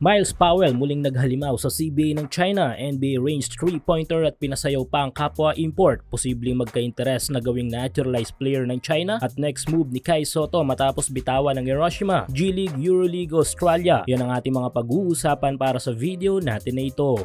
Miles Powell muling naghalimaw sa CBA ng China, NBA ranged 3-pointer at pinasayaw pa ang kapwa import. Posibleng magka-interes na gawing naturalized player ng China at next move ni Kai Soto matapos bitawan ng Hiroshima, G-League, Euroleague, Australia. Yan ang ating mga pag-uusapan para sa video natin na ito.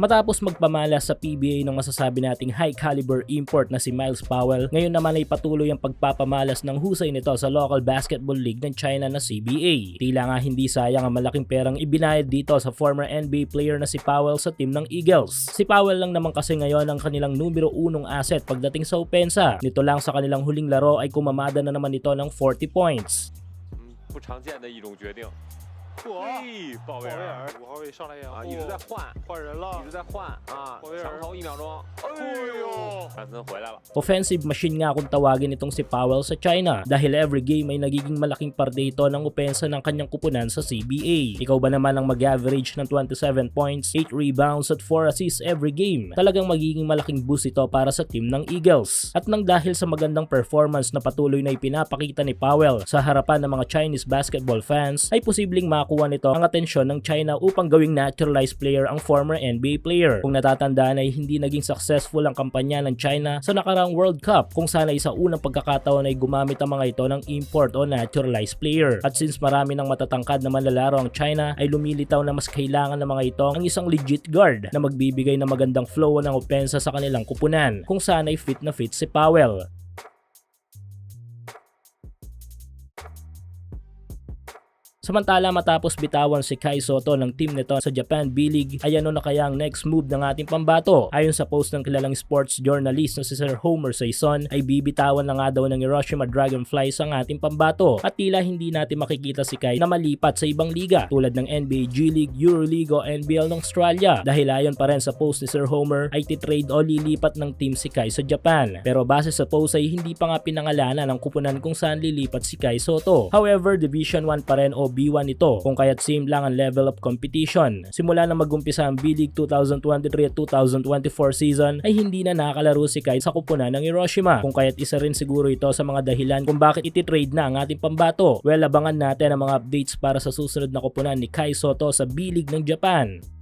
Matapos magpamalas sa PBA ng masasabi nating high caliber import na si Miles Powell, ngayon naman ay patuloy ang pagpapamalas ng husay nito sa local basketball league ng China na CBA. Tila nga hindi sayang ang malaking perang ibinayad dito sa former NBA player na si Powell sa team ng Eagles. Si Powell lang naman kasi ngayon ang kanilang numero unong asset pagdating sa opensa. Nito lang sa kanilang huling laro ay kumamada na naman ito ng 40 points. 嗯，不常见的一种决定。 嚯，嘿，鲍威尔鲍威尔五号位上来掩护，啊，一直在换，换人了一直，在换啊鲍威，尔墙头一秒钟，哎呦，范森回来了。 Offensive machine nga kung tawagin itong si Powell sa China dahil every game ay nagiging malaking parte ito ng opensa ng kanyang kupunan sa CBA. Ikaw ba naman ang mag-average ng 27 points, 8 rebounds at 4 assists every game? Talagang magiging malaking boost ito para sa team ng Eagles. At nang dahil sa magandang performance na patuloy na ipinapakita ni Powell sa harapan ng mga Chinese basketball fans, ay posibleng makuha nito ang atensyon ng China upang gawing naturalized player ang former NBA player. Kung natatandaan ay hindi naging successful ang kampanya ng China sa nakarang World Cup kung sana sa unang pagkakataon ay gumamit ang mga ito ng import o naturalized player. At since marami ng matatangkad na manlalaro ang China ay lumilitaw na mas kailangan ng mga ito ang isang legit guard na magbibigay ng magandang flow ng opensa sa kanilang kupunan kung sana ay fit na fit si Powell. Samantala matapos bitawan si Kai Soto ng team nito sa Japan B-League ay ano na kaya ang next move ng ating pambato? Ayon sa post ng kilalang sports journalist na si Sir Homer Saison ay bibitawan na nga daw ng Hiroshima Dragonflies ang ating pambato at tila hindi natin makikita si Kai na malipat sa ibang liga tulad ng NBA G-League, Euroleague o NBL ng Australia dahil ayon pa rin sa post ni Sir Homer ay titrade o lilipat ng team si Kai sa Japan. Pero base sa post ay hindi pa nga pinangalanan ang kupunan kung saan lilipat si Kai Soto. However, Division 1 pa rin o B1 ito kung kaya't same lang ang level of competition. Simula na magumpisa ang B-League 2023 at 2024 season ay hindi na nakalaro si Kai sa kupunan ng Hiroshima kung kaya't isa rin siguro ito sa mga dahilan kung bakit ititrade na ang ating pambato. Well, abangan natin ang mga updates para sa susunod na kupunan ni Kai Soto sa B-League ng Japan.